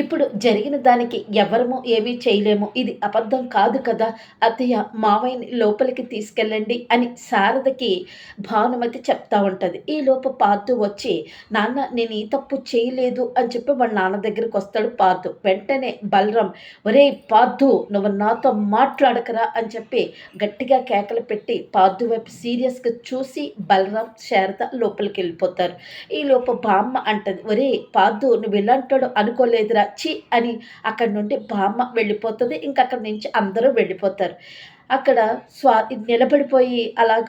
ఇప్పుడు జరిగిన దానికి ఎవరము ఏమీ చేయలేము. ఇది అబద్ధం కాదు కదా. అత్తయ్య మావయ్యని లోపలికి తీసుకెళ్ళండి అని శారదకి భానుమతి చెప్తా ఉంటుంది. ఈ లోపు పార్థు వచ్చి నాన్న నేను ఈ తప్పు చేయలేదు అని చెప్పి వాళ్ళ నాన్న దగ్గరికి వస్తాడు పార్థు వెంటనే బలరాం ఒరే పార్థు నువ్వు నాతో మాట్లాడకరా అని చెప్పి గట్టిగా కేకలు పెట్టి పార్థు వైపు సీరియస్గా చూసి బలరాం శారద లోపలికి వెళ్ళిపోతారు. ఈ బామ్మ అంటది ఒరే పార్థు నువ్వు ఇలాంటాడు లేదురా చి అని అక్కడి నుండి బామ్మ వెళ్ళిపోతుంది. ఇంకక్కడి నుంచి అందరూ వెళ్ళిపోతారు. అక్కడ స్వా నిలబడిపోయి అలాగ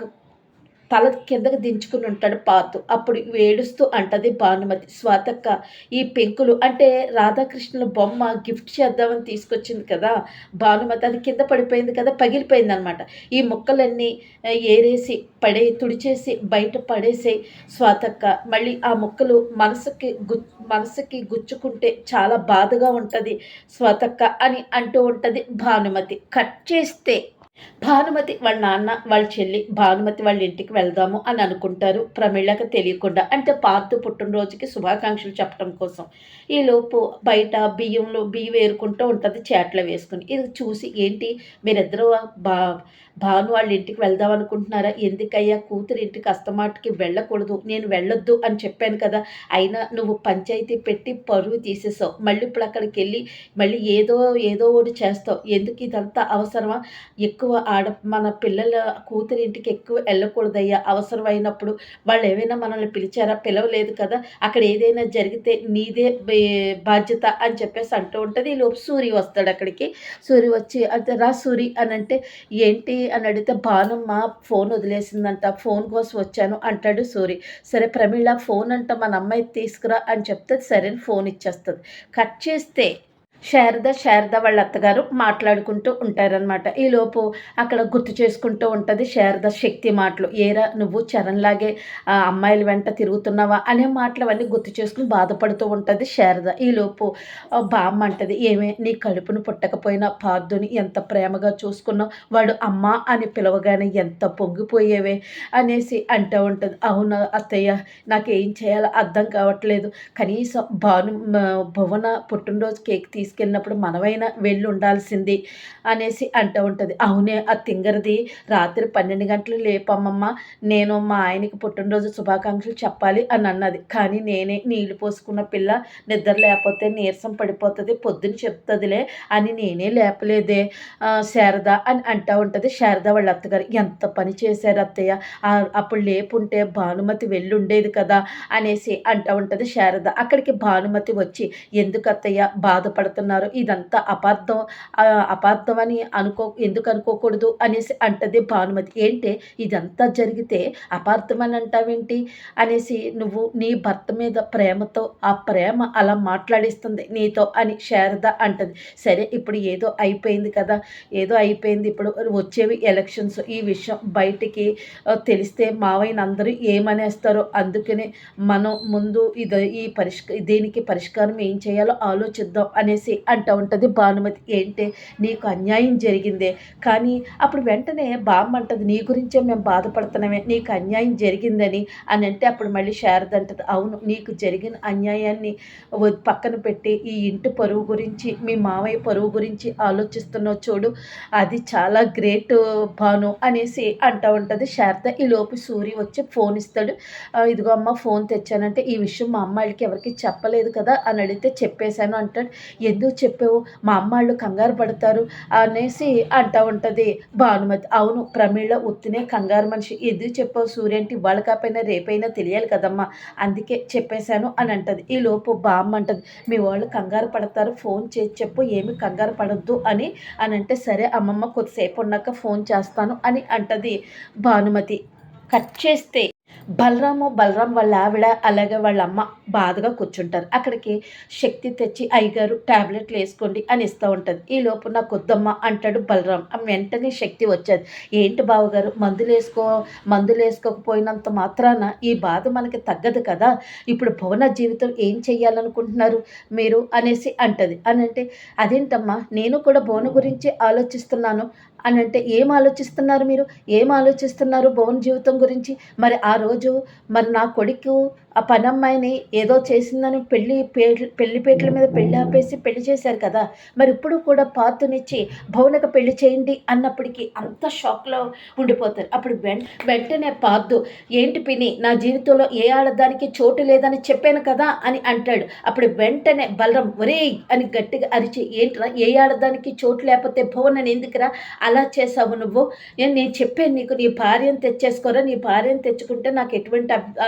తల కిందకు దించుకుని ఉంటాడు పాతు. అప్పుడు ఏడుస్తూ అంటది భానుమతి స్వాతక్క ఈ పెంకులు అంటే రాధాకృష్ణుల బొమ్మ గిఫ్ట్ చేద్దామని తీసుకొచ్చింది కదా. భానుమతి అది కింద పడిపోయింది కదా పగిలిపోయింది అనమాట ఈ ముక్కలన్నీ ఏరేసి పడే తుడిచేసి బయట పడేసే స్వాతక్క. మళ్ళీ ఆ ముక్కలు మనసుకి గు మనసుకి గుచ్చుకుంటే చాలా బాధగా ఉంటుంది స్వాతక్క అని అంటూ ఉంటుంది భానుమతి. కట్ చేస్తే భానుమతి వాళ్ళ నాన్న వాళ్ళ చెల్లి భానుమతి వాళ్ళ ఇంటికి వెళ్దాము అని అనుకుంటారు. ప్రమీళకు తెలియకుండా అంటే పార్థు పుట్టినరోజుకి శుభాకాంక్షలు చెప్పడం కోసం. ఈలోపు బయట బియ్యంలో బియ్యం వేరుకుంటూ ఉంటుంది చేట్లో వేసుకుని. ఇది చూసి ఏంటి మీరిద్దరూ బా భాను వాళ్ళ ఇంటికి వెళ్దాం అనుకుంటున్నారా? ఎందుకయ్యా? కూతురు ఇంటికి అస్తమాటికి వెళ్ళకూడదు. నేను వెళ్ళొద్దు అని చెప్పాను కదా. అయినా నువ్వు పంచాయతీ పెట్టి పరువు తీసేసావు. మళ్ళీ ఇప్పుడు అక్కడికి వెళ్ళి మళ్ళీ ఏదో ఏదో ఒకటి చేస్తావు. ఎందుకు ఇదంతా అవసరమా? ఎక్కువ ఆడ మన పిల్లల కూతురు ఇంటికి ఎక్కువ వెళ్ళకూడదయ్యా. అవసరమైనప్పుడు వాళ్ళు ఏమైనా మనల్ని పిలిచారా? పిలవలేదు కదా. అక్కడ ఏదైనా జరిగితే నీదే బాధ్యత అని చెప్పేసి అంటూ ఉంటుంది. ఈ లోపు సూరి వస్తాడు అక్కడికి. సూరి వచ్చి రా సూరి అని అంటే ఏంటి అని అడిగితే భానుమ్మ ఫోన్ వదిలేసిందంట ఫోన్ కోసం వచ్చాను అంటాడు సూరి. సరే ప్రమీళ ఫోన్ అంట మన అమ్మాయి తీసుకురా అని చెప్తే సరే ఫోన్ ఇచ్చేస్తుంది. కట్ చేస్తే శారద శారద వాళ్ళ అత్తగారు మాట్లాడుకుంటూ ఉంటారనమాట ఈలోపు అక్కడ గుర్తు చేసుకుంటూ ఉంటుంది శారద శక్తి మాటలు. ఏరా నువ్వు చరణ్లాగే ఆ, అమ్మాయిల వెంట తిరుగుతున్నావా అనే మాటలు అవన్నీ గుర్తు చేసుకుని బాధపడుతూ ఉంటుంది శారద. ఈలోపు బామ్మ అంటది ఏమే నీ కడుపును పుట్టకపోయినా పార్థుని ఎంత ప్రేమగా చూసుకున్నావు? వాడు అమ్మ అని పిలవగానే ఎంత పొంగిపోయేవే? అనేసి అంటూ ఉంటుంది. అవును అత్తయ్య నాకేం చేయాలో అర్థం కావట్లేదు. కనీసం భాను భువన పుట్టినరోజు కేక్ తీసి తీసుకెళ్ళినప్పుడు మనమైనా వెళ్ళి ఉండాల్సింది అనేసి అంటూ ఉంటుంది. అవునే ఆ తింగరది రాత్రి పన్నెండు గంటలు లేపమ్మమ్మ నేను మా ఆయనకి పుట్టినరోజు శుభాకాంక్షలు చెప్పాలి అని అన్నది. కానీ నేనే నీళ్ళు పోసుకున్న పిల్ల నిద్ర లేకపోతే నీరసం పడిపోతుంది పొద్దున్న చెప్తుందిలే అని నేనే లేపలేదే శారద అని అంటూ ఉంటుంది. శారద వాళ్ళ అత్తగారు ఎంత పని చేశారు అత్తయ్య? అప్పుడు లేపుంటే భానుమతి వెళ్ళి ఉండేది కదా అనేసి అంటూ ఉంటుంది శారద. అక్కడికి భానుమతి వచ్చి ఎందుకు అత్తయ్య? బాధపడుతున్నారు ఇదంతా అపార్థం. అపార్థం అని అనుకో ఎందుకు అనుకోకూడదు అనేసి అంటది భానుమతి. ఏంటి ఇదంతా జరిగితే అపార్థం అని అంటావేంటి? అనేసి నువ్వు నీ భర్త మీద ప్రేమతో ఆ ప్రేమ అలా మాట్లాడిస్తుంది నీతో అని శారద అంటది. సరే ఇప్పుడు ఏదో అయిపోయింది కదా. ఏదో అయిపోయింది. ఇప్పుడు వచ్చేవి ఎలక్షన్స్. ఈ విషయం బయటికి తెలిస్తే మావైన అందరూ ఏమనేస్తారో అందుకనే మనం ముందు ఇది ఈ పరిష్క దీనికి పరిష్కారం ఏం చేయాలో ఆలోచిద్దాం అనేసి అంటూ ఉంటుంది భానుమతి ఏంటి నీకు అన్యాయం జరిగిందే. కానీ అప్పుడు వెంటనే బామ్మ అంటది నీ గురించే మేము బాధపడుతున్నామే నీకు అన్యాయం జరిగిందని అని అంటే అప్పుడు మళ్ళీ శారద అంటది అవును నీకు జరిగిన అన్యాయాన్ని పక్కన పెట్టి ఈ ఇంటి పరువు గురించి మీ మావయ్య పరువు గురించి ఆలోచిస్తున్నావు చూడు అది చాలా గ్రేట్ భాను అనేసి అంటూ ఉంటుంది శారద. ఈ లోపు సూరి వచ్చి ఫోన్ ఇస్తాడు ఇదిగో అమ్మ ఫోన్ తెచ్చానంటే ఈ విషయం మా అమ్మాయిలకి ఎవరికి చెప్పలేదు కదా అని అడిగితే చెప్పేశాను అంటాడు. ఎందుకు చెప్పావు మా అమ్మాళ్ళు కంగారు పడతారు అనేసి అంటా ఉంటుంది. భానుమతి అవును ప్రమీళ ఉత్తినే కంగారు మనిషి. ఎందుకు చెప్పావు సూర్యంటి ఇవాళ కాకపోయినా రేపైనా తెలియాలి కదమ్మా. అందుకే చెప్పేశాను అని అంటది. ఈ లోపు బామ్మ అంటది మీ వాళ్ళు కంగారు పడతారు ఫోన్ చేసి చెప్పు ఏమి కంగారు పడద్దు అని అని అంటే సరే అమ్మమ్మ కొద్దిసేపు ఉన్నాక ఫోన్ చేస్తాను అని అంటది భానుమతి. కట్ చేస్తే బలరాము బలరాం వాళ్ళ ఆవిడ అలాగే వాళ్ళ అమ్మ బాధగా కూర్చుంటారు. అక్కడికి శక్తి తెచ్చి అయ్యగారు టాబ్లెట్లు వేసుకోండి అని ఇస్తూ ఉంటుంది. ఈ లోపు నాకు వద్దమ్మ అంటాడు బలరాం. ఆ వెంటనే శక్తి వచ్చేది. ఏంటి బావగారు మందులు వేసుకో మందులు వేసుకోకపోయినంత మాత్రాన ఈ బాధ మనకి తగ్గదు కదా. ఇప్పుడు భువన జీవితం ఏం చెయ్యాలనుకుంటున్నారు మీరు అనేసి అంటది. అని అంటే అదేంటమ్మా నేను కూడా భువన గురించి ఆలోచిస్తున్నాను. అని అంటే ఏం ఆలోచిస్తున్నారు మీరు? ఏం ఆలోచిస్తున్నారు భువన్ జీవితం గురించి? మరి ఆ రోజు మరి నా కొడుకు ఆ పనమ్మాయిని ఏదో చేసిందని పెళ్ళి పెళ్ళిపేటల మీద పెళ్ళి ఆపేసి పెళ్ళి చేశారు కదా. మరి ఇప్పుడు కూడా పాతునిచ్చి భవనకు పెళ్ళి చేయండి అన్నప్పటికీ అంత షాక్లో ఉండిపోతారు. అప్పుడు వెంటనే పాద్దు ఏంటి పిని నా జీవితంలో ఏ ఆడదానికి చోటు లేదని చెప్పాను కదా అని అంటాడు. అప్పుడు వెంటనే బలరం ఒరేయ్ అని గట్టిగా అరిచి ఏంట్రా ఏ ఆడదానికి చోటు లేకపోతే భువన్ అని ఎందుకురా? అలా చేసావు నువ్వు? నేను నేను చెప్పాను నీకు నీ భార్యను తెచ్చేసుకోరా నీ భార్యను తెచ్చుకుంటే నాకు ఎటువంటి అబ్-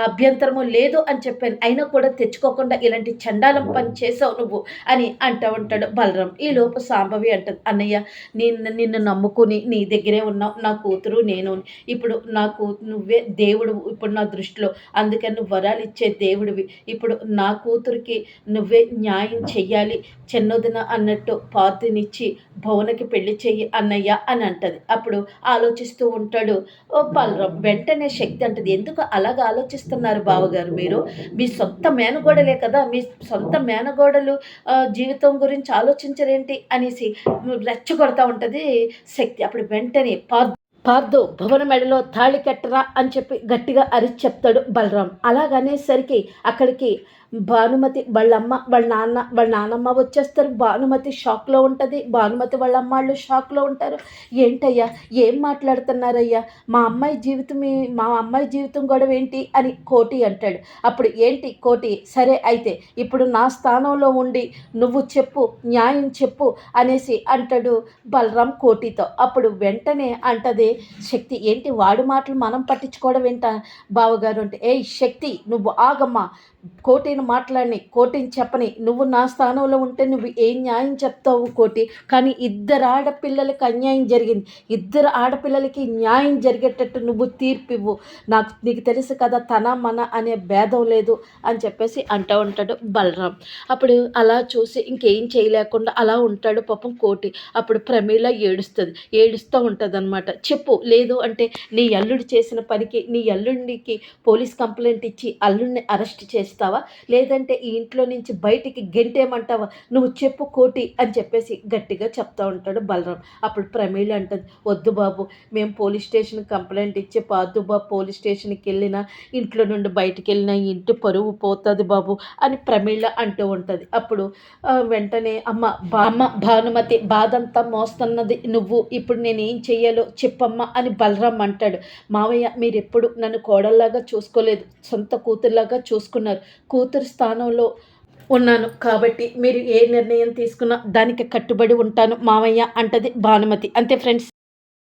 అభ్యంతరము లేదు అని చెప్పాను. అయినా కూడా తెచ్చుకోకుండా ఇలాంటి చండాలం పని చేసావు నువ్వు అని అంటూ ఉంటాడు బలరాం. ఈ లోపు సాంబవి అంటది అన్నయ్య నిన్ను నిన్ను నమ్ముకుని నీ దగ్గరే ఉన్నావు నా కూతురు నేను ఇప్పుడు నాకు నువ్వే దేవుడు ఇప్పుడు నా దృష్టిలో. అందుకని నువ్వు వరాలు ఇచ్చే దేవుడివి. ఇప్పుడు నా కూతురికి నువ్వే న్యాయం చెయ్యాలి. చిన్నదిన అన్నట్టు పాతినిచ్చి భవనకి పెళ్ళి చెయ్యి. అన్నయ్య అని అంటది. అప్పుడు ఆలోచిస్తూ ఉంటాడు ఓ బలరాం వెంటనే శక్తి అంటది. ఎందుకు అలాగ ఆలోచిస్తున్నారు బావగారు మీరు? మీ సొంత మేనగోడలే కదా మీ సొంత మేనగోడలు జీవితం గురించి ఆలోచించరేంటి? అనేసి రెచ్చగొడతా ఉంటుంది శక్తి. అప్పుడు వెంటనే పా పార్దు భువన మెడలో తాళి కట్టరా అని చెప్పి గట్టిగా అరిచి చెప్తాడు బలరాం. అలాగనేసరికి అక్కడికి భానుమతి వాళ్ళమ్మ వాళ్ళ నాన్న వాళ్ళ నాన్నమ్మ వచ్చేస్తారు. భానుమతి షాక్లో ఉంటుంది. భానుమతి వాళ్ళ అమ్మాళ్ళు షాక్లో ఉంటారు. ఏంటయ్యా? ఏం మాట్లాడుతున్నారయ్యా? మా అమ్మాయి జీవితం మా అమ్మాయి జీవితం గొడవ ఏంటి? అని కోటి అంటాడు. అప్పుడు ఏంటి కోటి? సరే అయితే ఇప్పుడు నా స్థానంలో ఉండి నువ్వు చెప్పు న్యాయం చెప్పు అనేసి అంటాడు బలరాం కోటితో. అప్పుడు వెంటనే అంటది శక్తి ఏంటి వాడి మాటలు మనం పట్టించుకోవడం ఏంట? బావగారు అంటే ఏయ్ శక్తి నువ్వు ఆగమ్మా. కోటి నేను మాట్లాడిని కోటిని చెప్పని. నువ్వు నా స్థానంలో ఉంటే నువ్వు ఏం న్యాయం చెప్తావు కోటి? కానీ ఇద్దరు ఆడపిల్లలకి అన్యాయం జరిగింది. ఇద్దరు ఆడపిల్లలకి న్యాయం జరిగేటట్టు నువ్వు తీర్పు ఇవ్వు. నాకు నీకు తెలుసు కదా తన మన అనే భేదం లేదు అని చెప్పేసి అంటూ ఉంటాడు బలరాం. అప్పుడు అలా చూసి ఇంకేం చేయలేకుండా అలా ఉంటాడు పాపం కోటి. అప్పుడు ప్రమీల ఏడుస్తుంది. ఏడుస్తూ ఉంటుంది అనమాట చెప్పు లేదు అంటే నీ అల్లుడు చేసిన పనికి నీ అల్లుడికి పోలీస్ కంప్లైంట్ ఇచ్చి అల్లుడిని అరెస్ట్ చేస్తావా? లేదంటే ఈ ఇంట్లో నుంచి బయటికి గెంటేమంటావా నువ్వు చెప్పు కోటి అని చెప్పేసి గట్టిగా చెప్తా ఉంటాడు బలరాం. అప్పుడు ప్రమీళ అంటుంది వద్దు బాబు మేము పోలీస్ స్టేషన్ కంప్లైంట్ ఇచ్చి పాదు బాబు పోలీస్ స్టేషన్కి వెళ్ళినా ఇంట్లో నుండి బయటికి వెళ్ళినా ఇంటి పరువు పోతుంది బాబు అని ప్రమీళ అంటూ ఉంటుంది. అప్పుడు వెంటనే అమ్మ బా అమ్మ భానుమతి బాధంతా మోస్తున్నది నువ్వు ఇప్పుడు నేను ఏం చెయ్యాలో చెప్పమ్మా అని బలరాం అంటాడు. మావయ్య మీరెప్పుడు నన్ను కోడల్లాగా చూసుకోలేదు సొంత కూతురులాగా చూసుకున్నారు. కూతురు స్థానంలో ఉన్నాను. కాబట్టి మీరు ఏ నిర్ణయం తీసుకున్నా దానికి కట్టుబడి ఉంటాను. మావయ్య అంటది భానుమతి. అంతే ఫ్రెండ్స్.